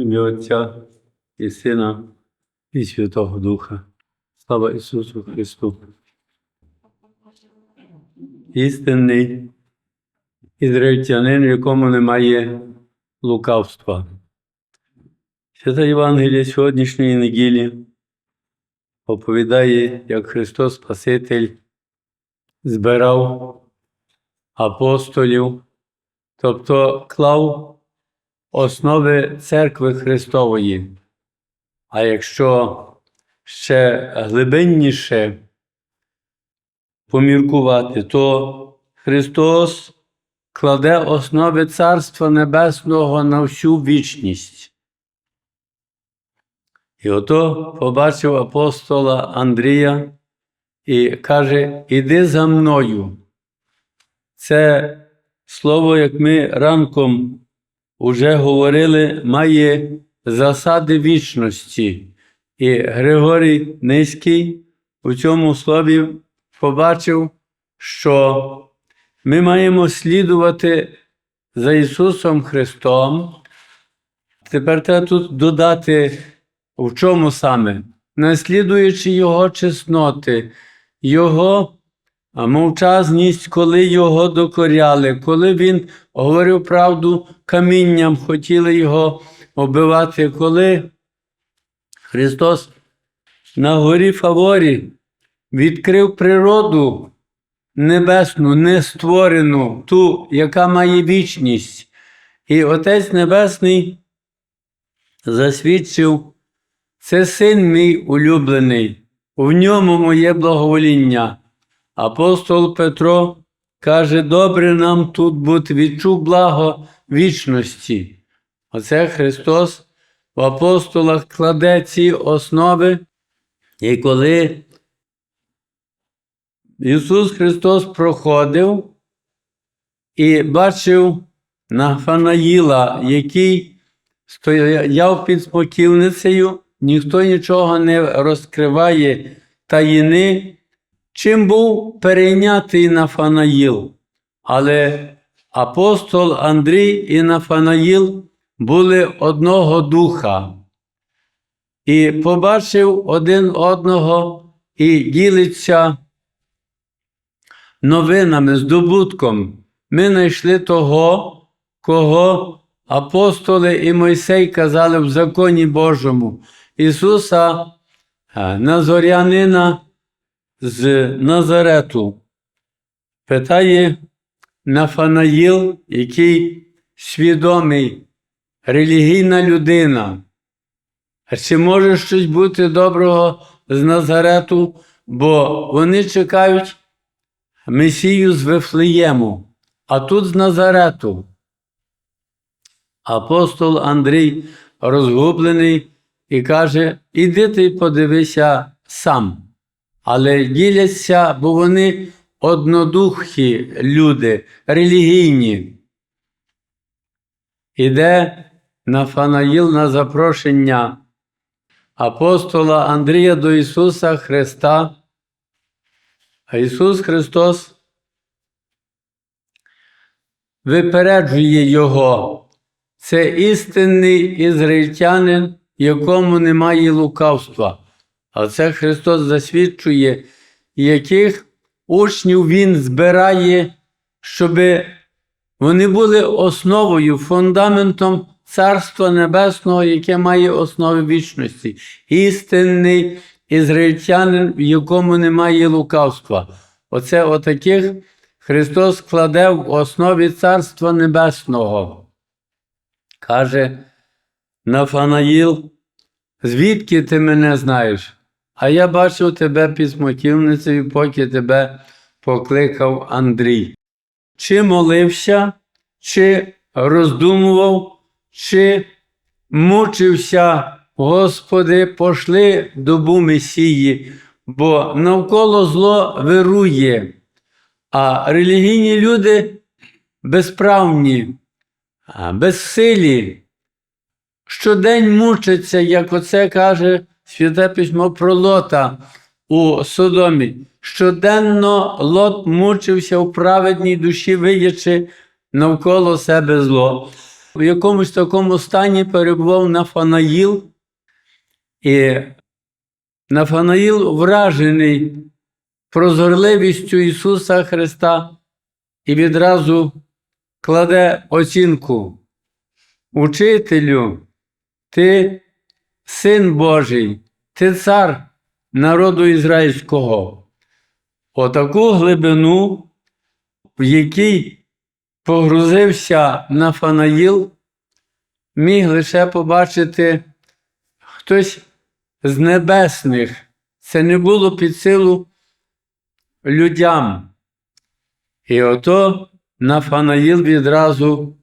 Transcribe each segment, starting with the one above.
ім'я Отця і Сина і Святого Духа. Слава Ісусу Христу. Істинний ізраїльтянин, в якому немає лукавства. Свята Євангелія сьогоднішньої неділі оповідає, як Христос Спаситель збирав апостолів, тобто клав основи церкви Христової. А якщо ще глибинніше поміркувати, то Христос кладе основи Царства Небесного на всю вічність. І ото побачив апостола Андрія і каже: Іди за мною. Це слово, як ми ранком уже говорили, має засади вічності. І Григорій Низький у цьому слові побачив, що ми маємо слідувати за Ісусом Христом. Тепер треба тут додати, в чому саме, наслідуючи Його чесноти, Його мовчазність, коли Його докоряли, коли Він говорив правду камінням, хотіли Його оббивати, коли Христос на горі Фаворі відкрив природу небесну, нестворену, ту, яка має вічність. І Отець Небесний засвідчив, це син мій улюблений, в ньому моє благовоління. Апостол Петро каже, добре нам тут бути, відчув благо вічності. Оце Христос в апостолах кладе ці основи, і коли Ісус Христос проходив і бачив Нафанаїла, який стояв під споківницею, ніхто нічого не розкриває таїни, чим був перейнятий Нафанаїл. Але апостол Андрій і Нафанаїл були одного духа. І побачив один одного і ділиться новинами, здобутком. Ми знайшли того, кого апостоли і Мойсей казали в законі Божому. Ісуса е, Назорянина з Назарету. Питає Нафанаїл, який свідомий, релігійна людина. А чи може щось бути доброго з Назарету, бо вони чекають Месію з Вифлеєму, а тут з Назарету. Апостол Андрій розгублений і каже: Іди ти подивися сам. Але діляться, бо вони однодухі люди, релігійні. Іде Нафанаїл на запрошення апостола Андрія до Ісуса Христа. А Ісус Христос випереджує Його. Це істинний ізраїльтянин, якому немає лукавства. А це Христос засвідчує, яких учнів Він збирає, щоб вони були основою, фундаментом Царства Небесного, яке має основи вічності. Істинний ізраїльтянин, в якому немає лукавства. Оце отаких Христос кладе в основі Царства Небесного. Каже Нафанаїл, звідки ти мене знаєш? А я бачив тебе під смоківницею, поки тебе покликав Андрій. Чи молився, чи роздумував, чи мучився, Господи, пошли добу Месії, бо навколо зло вирує, а релігійні люди безправні, безсилі, щодень мучаться, як оце каже Святе письмо про Лота у Содомі. Щоденно Лот мучився у праведній душі, видячи навколо себе зло. в якомусь такому стані перебував Нафанаїл, і Нафанаїл вражений прозорливістю Ісуса Христа і відразу кладе оцінку. Учителю, ти син Божий, ти цар народу ізраїльського. Отаку глибину, в якій погрузився Нафанаїл, міг лише побачити хтось з небесних. Це не було під силу людям. І ото Нафанаїл відразу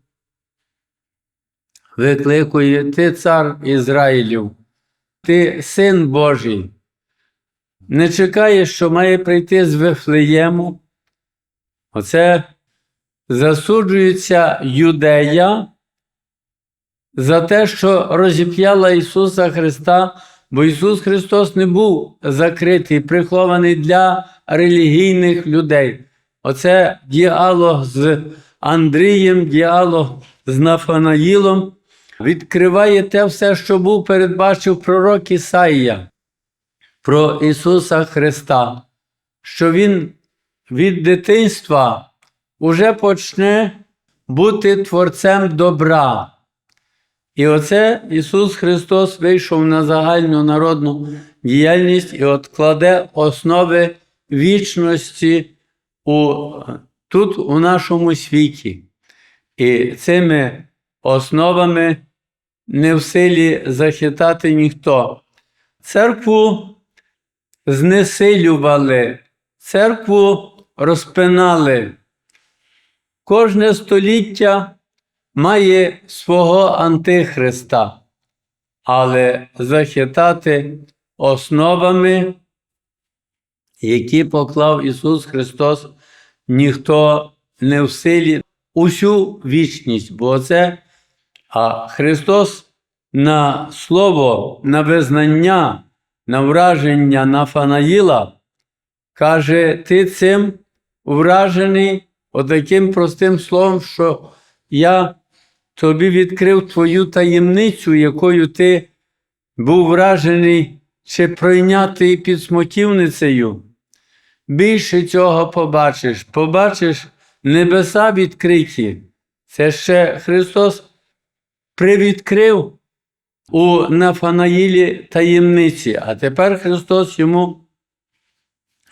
викликує ти цар Ізраїлів, ти син Божий. Не чекає, що має прийти з Вифлеєму. Оце засуджується юдея за те, що розіп'яла Ісуса Христа, бо Ісус Христос не був закритий, прихований для релігійних людей. Оце діалог з Андрієм, діалог з Нафанаїлом відкриває те все, що був передбачив пророк Ісаїя про Ісуса Христа, що Він від дитинства уже почне бути творцем добра. І оце Ісус Христос вийшов на загальну народну діяльність і от кладе основи вічності у, тут, у нашому світі. І цими основами не в силі захитати ніхто. Церкву знесилювали, церкву розпинали. Кожне століття має свого Антихриста, але захитати основами, які поклав Ісус Христос, ніхто не в силі усю вічність, бо це а Христос на слово, на визнання, на враження Нафанаїла каже, ти цим вражений отаким простим словом, що я тобі відкрив твою таємницю, якою ти був вражений чи пройнятий під смутівницею. Більше цього побачиш, побачиш небеса відкриті. Це ще Христос привідкрив у Нафанаїлі таємниці, а тепер Христос йому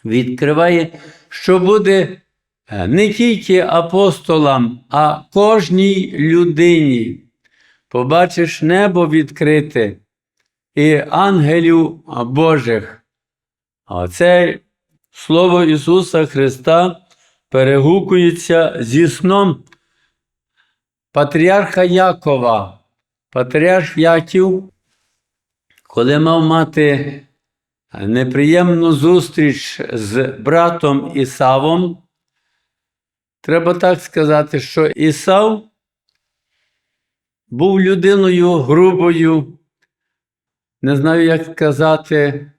відкриває, що буде е, не тільки апостолам, а кожній людині. Побачиш небо відкрите і ангелів Божих. А це Слово Ісуса Христа перегукується зі сном патріарха Якова. Патріарх Яків, коли мав мати неприємну зустріч з братом Ісавом, треба так сказати, що Ісав був людиною грубою, не знаю, як сказати,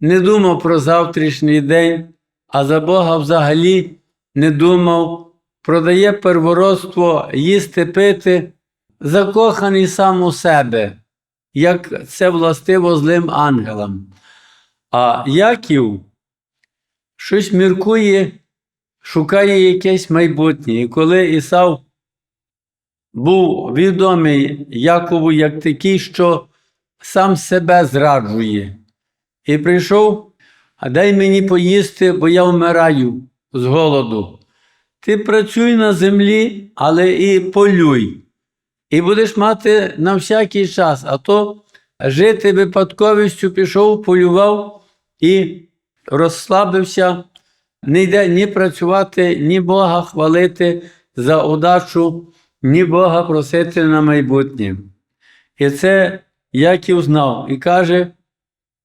не думав про завтрашній день, а за Бога взагалі не думав, продає первородство їсти пити, закоханий сам у себе, як це властиво злим ангелам. А Яків щось міркує, шукає якесь майбутнє. І коли Ісав був відомий Якову як такий, що сам себе зраджує, і прийшов, а дай мені поїсти, бо я вмираю з голоду. Ти працюй на землі, але і полюй. І будеш мати на всякий час, а то жити випадковістю пішов, полював і розслабився, не йде ні працювати, ні Бога хвалити за удачу, ні Бога просити на майбутнє. І це Яків знав і каже: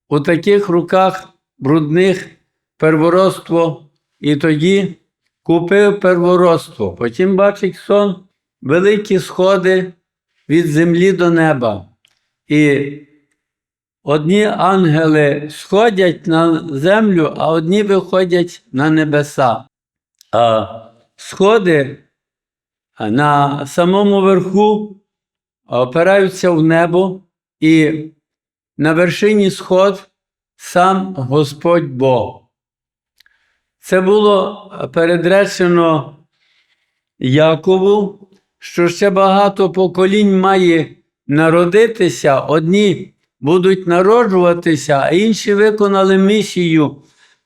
у таких руках брудних первородство, і тоді купив первородство. Потім бачить сон, великі сходи від землі до неба. І одні ангели сходять на землю, а одні виходять на небеса. А сходи на самому верху опираються в небо, і на вершині сход сам Господь Бог. Це було передречено Якову, що ще багато поколінь має народитися, одні будуть народжуватися, а інші виконали місію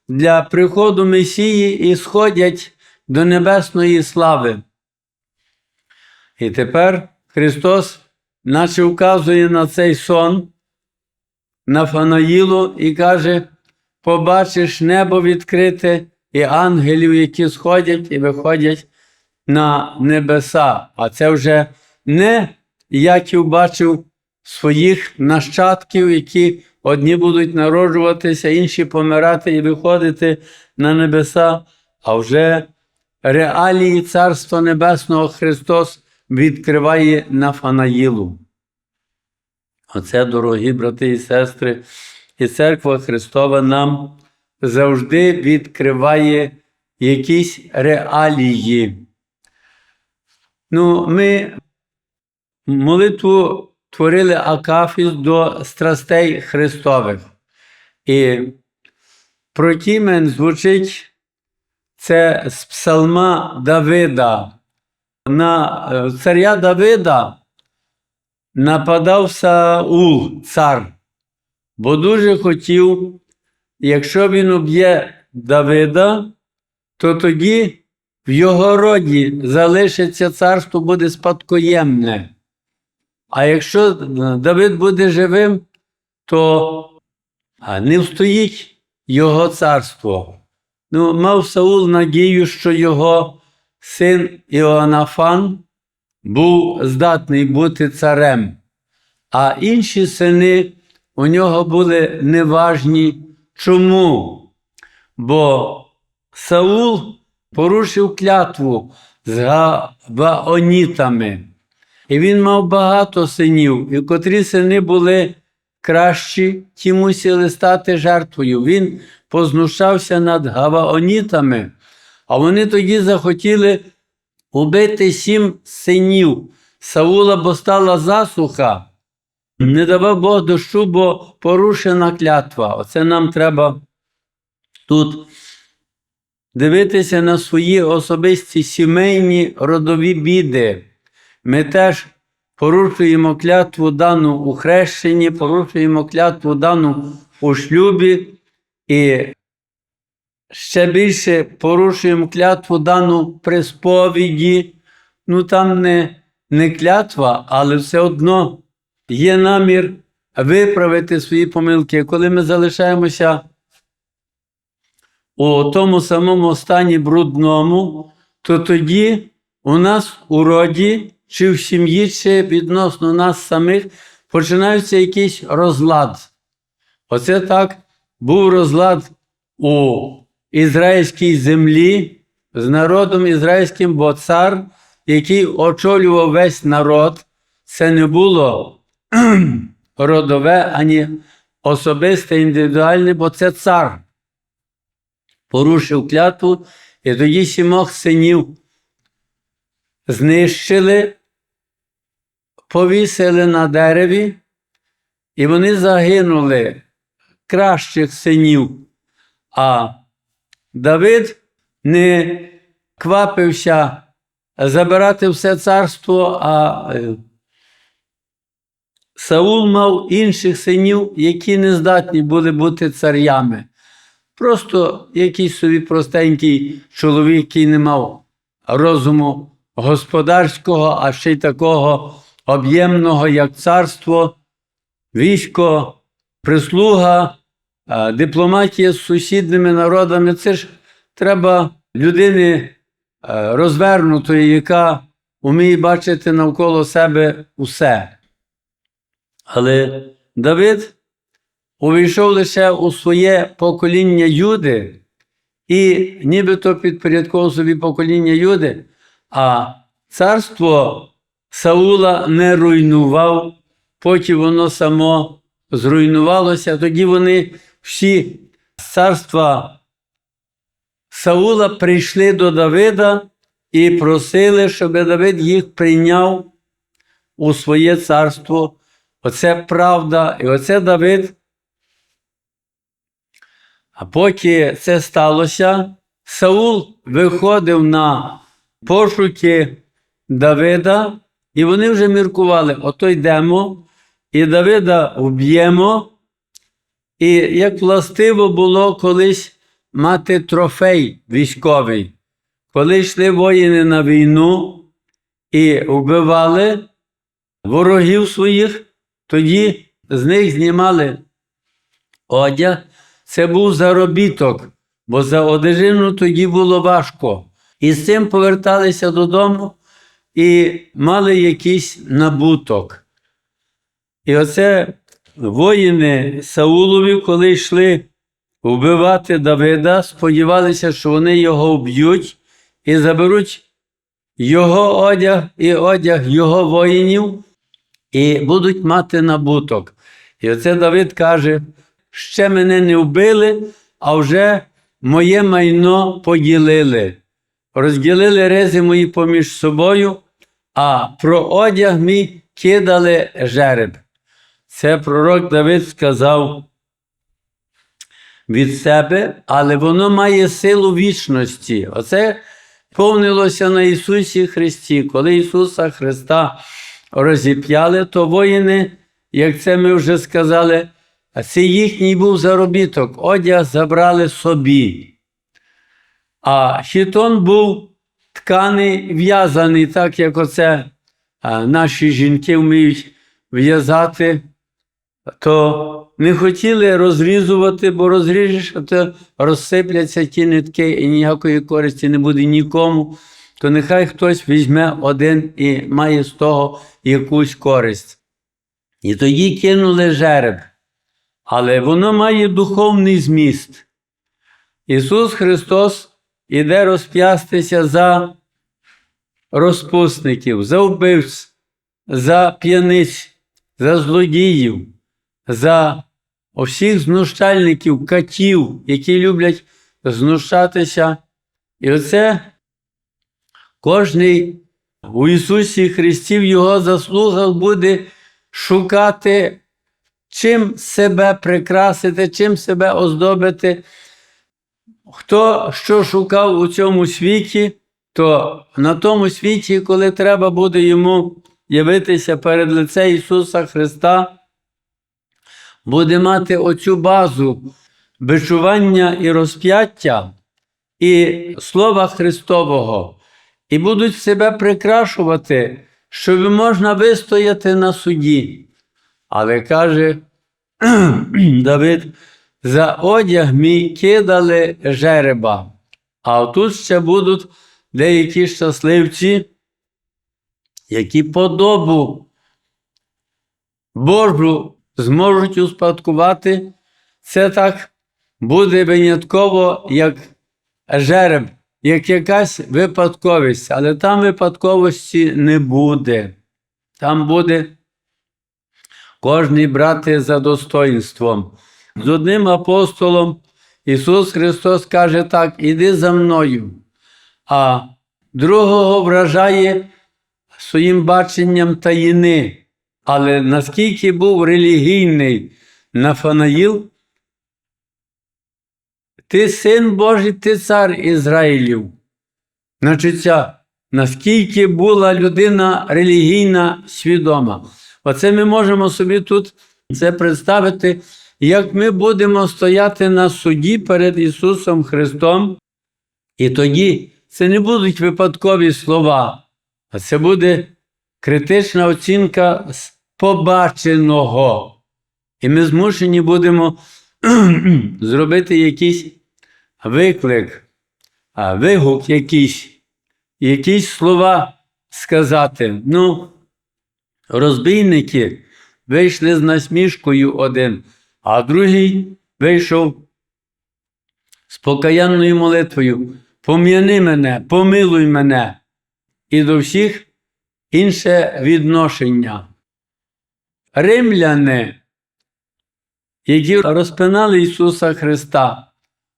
для приходу Месії і сходять до небесної слави. І тепер Христос, наче вказує на цей сон Нафанаїлу і каже: побачиш небо відкрите і ангелів, які сходять і виходять на небеса. А це вже не Яків бачив своїх нащадків, які одні будуть народжуватися, інші помирати і виходити на небеса, а вже реалії Царства Небесного Христос відкриває Нафанаїлу. Оце, дорогі брати і сестри, і церква Христова нам завжди відкриває якісь реалії. Ну, ми молитву творили Акафіс до страстей Христових. І протімен звучить це з псалма Давида. На е, царя Давида нападав Саул, цар, бо дуже хотів, якщо він уб'є Давида, то тоді в його роді залишиться царство, буде спадкоємне. А якщо Давид буде живим, то не встоїть його царство. Ну, мав Саул надію, що його син Іоанафан був здатний бути царем, а інші сини у нього були неважні. Чому? Бо Саул порушив клятву з Гаонітами. І він мав багато синів, і котрі сини були кращі, ті мусили стати жертвою. Він познущався над гаваонітами, а вони тоді захотіли убити сім синів Саула, бо стала засуха. Не давав Бог дощу, бо порушена клятва. Оце нам треба тут дивитися на свої особисті сімейні родові біди. Ми теж порушуємо клятву дану у хрещенні, порушуємо клятву дану у шлюбі і ще більше порушуємо клятву дану при сповіді. Ну там не, не клятва, але все одно є намір виправити свої помилки. Коли ми залишаємося у тому самому стані брудному, то тоді у нас у роді, чи в сім'ї, чи відносно нас самих починається якийсь розлад. Оце так був розлад у ізраїльській землі з народом ізраїльським, бо цар, який очолював весь народ, це не було родове, ані особисте, індивідуальне, бо це цар. Порушив клятву, і тоді сімох синів знищили, повісили на дереві, і вони загинули кращих синів. А Давид не квапився забирати все царство, а е, Саул мав інших синів, які не здатні були бути царями. Просто якийсь собі простенький чоловік, який не мав розуму господарського, а ще й такого об'ємного, як царство, військо, прислуга, дипломатія з сусідними народами. Це ж треба людини розвернутої, яка вміє бачити навколо себе усе. Але Давид увійшов лише у своє покоління Юди і нібито підпорядковував собі покоління Юди, а царство Саула не руйнував, потім воно само зруйнувалося. Тоді вони всі з царства Саула прийшли до Давида і просили, щоб Давид їх прийняв у своє царство. Оце правда. І оце Давид. А поки це сталося, Саул виходив на пошуки Давида, і вони вже міркували: ото йдемо, і Давида вб'ємо. І як властиво було колись мати трофей військовий, коли йшли воїни на війну і вбивали ворогів своїх, тоді з них знімали одяг. Це був заробіток, бо за одежину тоді було важко. І з цим поверталися додому і мали якийсь набуток. І оце воїни Саулові, коли йшли вбивати Давида, сподівалися, що вони його вб'ють і заберуть його одяг і одяг його воїнів, і будуть мати набуток. І оце Давид каже: ще мене не вбили, а вже моє майно поділили. Розділили рези мої поміж собою, а про одяг мій кидали жереб. Це пророк Давид сказав від себе, але воно має силу вічності. Оце повнилося на Ісусі Христі. Коли Ісуса Христа розіп'яли, то воїни, як це ми вже сказали, це їхній був заробіток, одяг забрали собі. А хітон був тканий, в'язаний, так як оце наші жінки вміють в'язати, то не хотіли розрізувати, бо розріжеш, то розсипляться ті нитки і ніякої користі не буде нікому. То нехай хтось візьме один і має з того якусь користь. І тоді кинули жереб. Але воно має духовний зміст. Ісус Христос іде розп'ястися за розпусників, за вбивць, за п'яниць, за злодіїв, за усіх знущальників, катів, які люблять знущатися. І оце кожний у Ісусі Христі в Його заслугах буде шукати, чим себе прикрасити, чим себе оздобити. Хто що шукав у цьому світі, то на тому світі, коли треба буде йому явитися перед лице Ісуса Христа, буде мати оцю базу бичування і розп'яття і Слова Христового, і будуть себе прикрашувати, щоб можна вистояти на суді. Але каже Давид, за одяг мій кидали жереба, а тут ще будуть деякі щасливці, які подобу Божу зможуть успадкувати, це так буде винятково як жереб, як якась випадковість, але там випадковості не буде. Там буде кожний брати за достоинством. З одним апостолом Ісус Христос каже так: іди за мною, а другого вражає своїм баченням таїни. Але наскільки був релігійний Нафанаїл, ти син Божий, ти цар Ізраїлів. Значить, наскільки була людина релігійна свідома. Оце ми можемо собі тут це представити, як ми будемо стояти на суді перед Ісусом Христом, і тоді це не будуть випадкові слова, а це буде критична оцінка побаченого. І ми змушені будемо зробити якийсь виклик, вигук якийсь, якісь слова сказати. Ну, розбійники вийшли з насмішкою один, а другий вийшов з покаянною молитвою. Пом'яни мене, помилуй мене. І до всіх інше відношення. Римляни, які розпинали Ісуса Христа,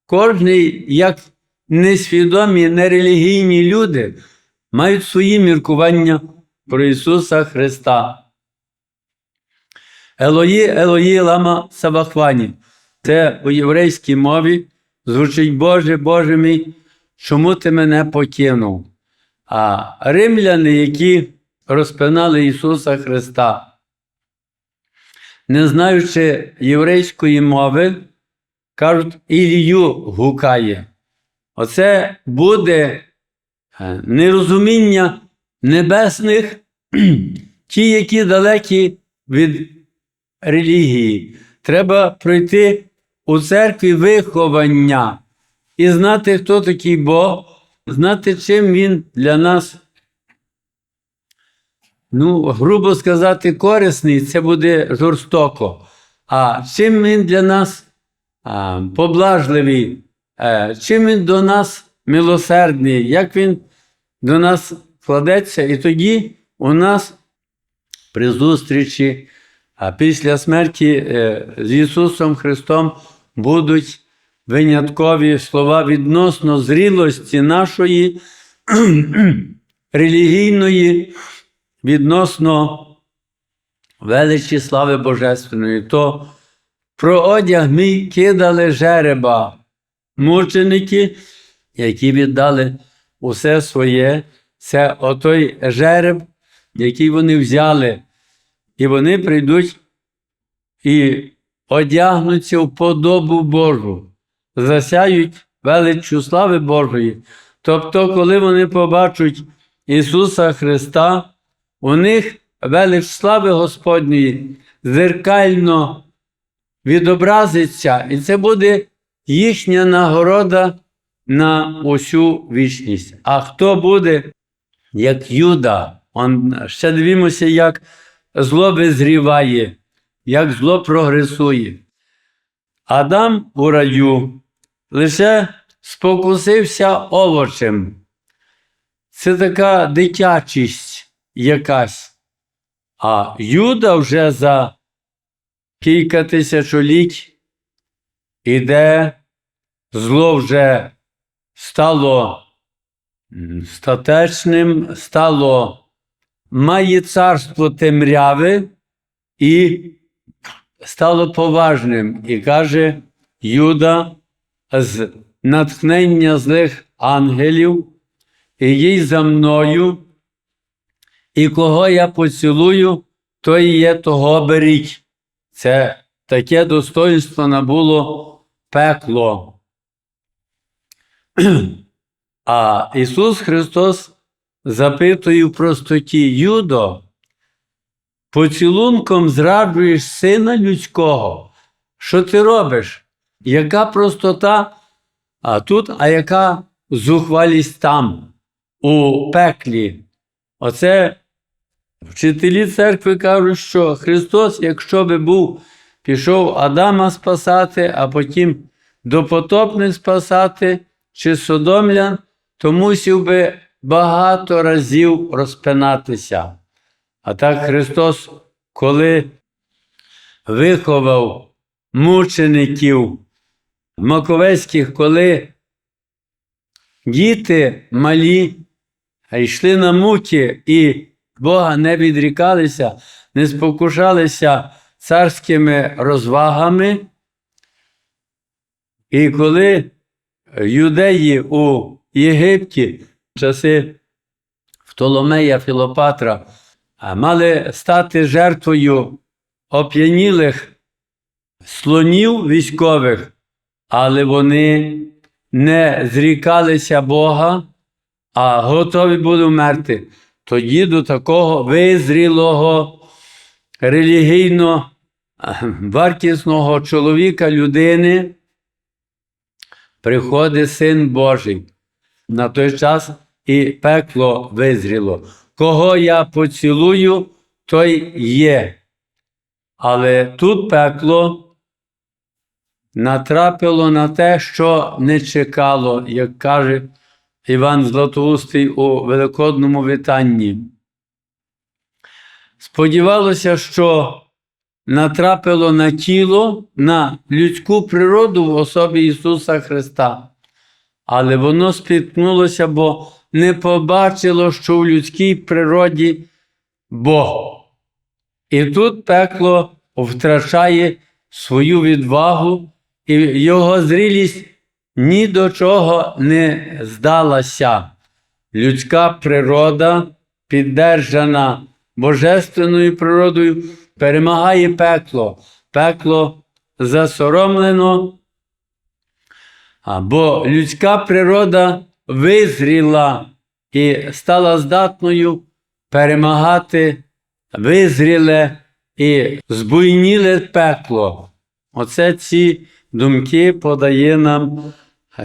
кожний, як несвідомі, нерелігійні люди, мають свої міркування про Ісуса Христа. Елої, Елої, лама Сабахвані. Це у єврейській мові звучить Боже, Боже мій, чому ти мене покинув? А римляни, які розпинали Ісуса Христа, не знаючи єврейської мови, кажуть, Ілію гукає. Оце буде е, нерозуміння небесних, ті, які далекі від релігії. Треба пройти у церкві виховання і знати, хто такий Бог, знати, чим він для нас, ну, грубо сказати, корисний, це буде жорстоко. А чим він для нас поблажливий, е, чим він до нас милосердний, як він до нас кладеться, і тоді у нас при зустрічі, після смерті е, з Ісусом Христом будуть виняткові слова відносно зрілості нашої релігійної, відносно величі слави Божественної. То про одяг мій кидали жереба, мученики, які віддали усе своє, це отой жереб, який вони взяли, і вони прийдуть і одягнуться в подобу Божу, засяють величчю слави Божої. Тобто, коли вони побачать Ісуса Христа, у них велич слави Господньої зеркально відобразиться, і це буде їхня нагорода на усю вічність. А хто буде, як Юда? Он, ще дивимося, як зло визріває, як зло прогресує. Адам у раю лише спокусився овочем. Це така дитячість якась. А Юда вже за кілька тисячоліть іде, зло вже стало статечним, стало має царство темряви і стало поважним. І каже Юда з натхнення злих ангелів, і їй за мною, і кого я поцілую, то є того беріть. Це таке достоинство набуло пекло. А Ісус Христос запитує в простоті Юдо, поцілунком зраджуєш сина людського. Що ти робиш? Яка простота? А тут, а яка зухвалість там, у пеклі? Оце вчителі церкви кажуть, що Христос, якщо би був, пішов Адама спасати, а потім допотопних спасати чи содомлян, то мусив би багато разів розпинатися. А так Христос, коли виховав мучеників Маковецьких, коли діти малі йшли на муки і Бога не відрікалися, не спокушалися царськими розвагами. І коли юдеї у Єгипті в часи Втоломея Філопатра мали стати жертвою оп'янілих слонів військових, але вони не зрікалися Бога, а готові були вмерти. Тоді до такого визрілого релігійно вартісного чоловіка, людини приходить Син Божий. На той час і пекло визріло. Кого я поцілую, той є. Але тут пекло натрапило на те, що не чекало, як каже Іван Златоустий у Великодному вітанні. Сподівалося, що натрапило на тіло, на людську природу в особі Ісуса Христа. Але воно спіткнулося, бо не побачило, що в людській природі Бог. І тут пекло втрачає свою відвагу, і його зрілість ні до чого не здалася. Людська природа, піддержана божественною природою, перемагає пекло. Пекло засоромлено, або людська природа визріла і стала здатною перемагати визріле і збуйніле пекло. Оце ці думки подає нам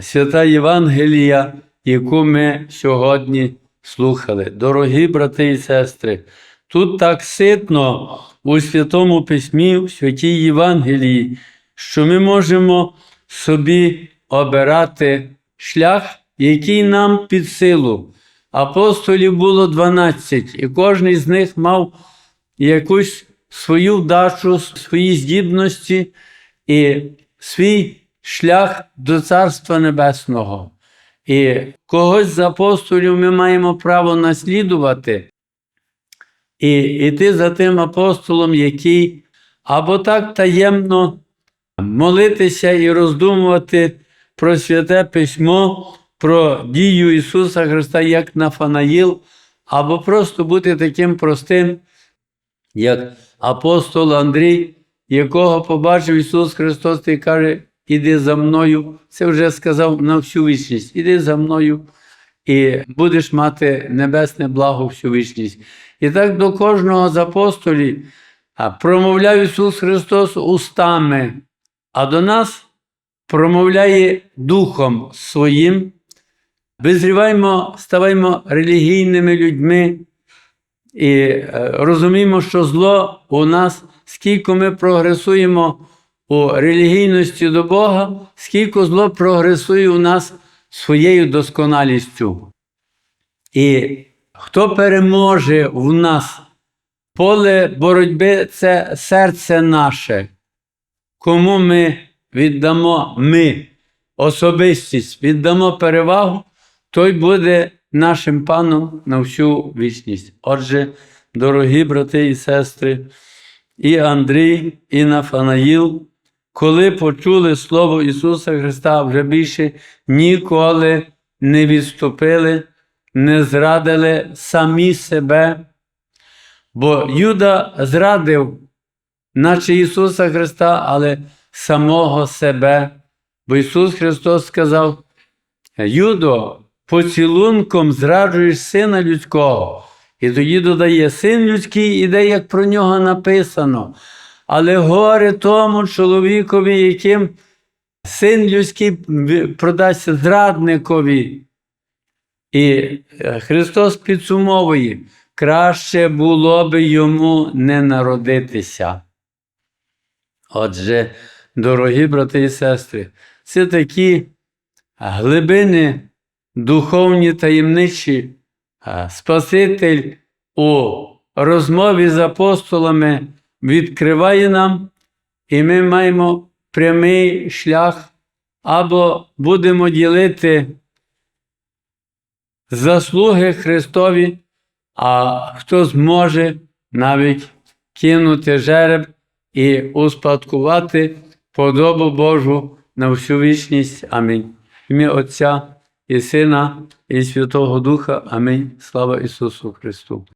свята Євангелія, яку ми сьогодні слухали. Дорогі брати і сестри, тут так ситно у Святому Письмі, у Святій Євангелії, що ми можемо собі обирати шлях, який нам під силу. Апостолів було 12, і кожен з них мав якусь свою вдачу, свої здібності і свій шлях до Царства Небесного. І когось з апостолів ми маємо право наслідувати і йти за тим апостолом, який або так таємно молитися і роздумувати про святе письмо, про дію Ісуса Христа як Нафанаїл, або просто бути таким простим, як апостол Андрій, якого побачив Ісус Христос і каже, іди за мною. Це вже сказав на всю вічність. Іди за мною і будеш мати небесне благо всю вічність. І так до кожного з апостолів промовляв Ісус Христос устами, а до нас промовляє Духом Своїм. Визріваємо, ставаймо релігійними людьми і е, розуміємо, що зло у нас, скільки ми прогресуємо у релігійності до Бога, скільки зло прогресує у нас своєю досконалістю. І хто переможе в нас? Поле боротьби це серце наше, кому ми віддамо? Ми, особистість, віддамо перевагу, той буде нашим паном на всю вічність. Отже, дорогі брати і сестри, і Андрій, і Нафанаїл, коли почули Слово Ісуса Христа, вже більше ніколи не відступили, не зрадили самі себе. Бо Юда зрадив, наче Ісуса Христа, але самого себе. Бо Ісус Христос сказав: Юдо, поцілунком зраджуєш сина людського. І тоді додає, син людський іде, як про нього написано. Але горе тому чоловікові, яким син людський продасться зрадникові. І е, Христос підсумовує, краще було би йому не народитися. Отже, дорогі брати і сестри, це такі глибини духовні таємничі. Спаситель у розмові з апостолами відкриває нам, і ми маємо прямий шлях, або будемо ділити заслуги Христові, а хто зможе навіть кинути жереб і успадкувати подобу Божу на всю вічність. Амінь. В ім'я Отця і Сина, і Святого Духа. Амінь. Слава Ісусу Христу.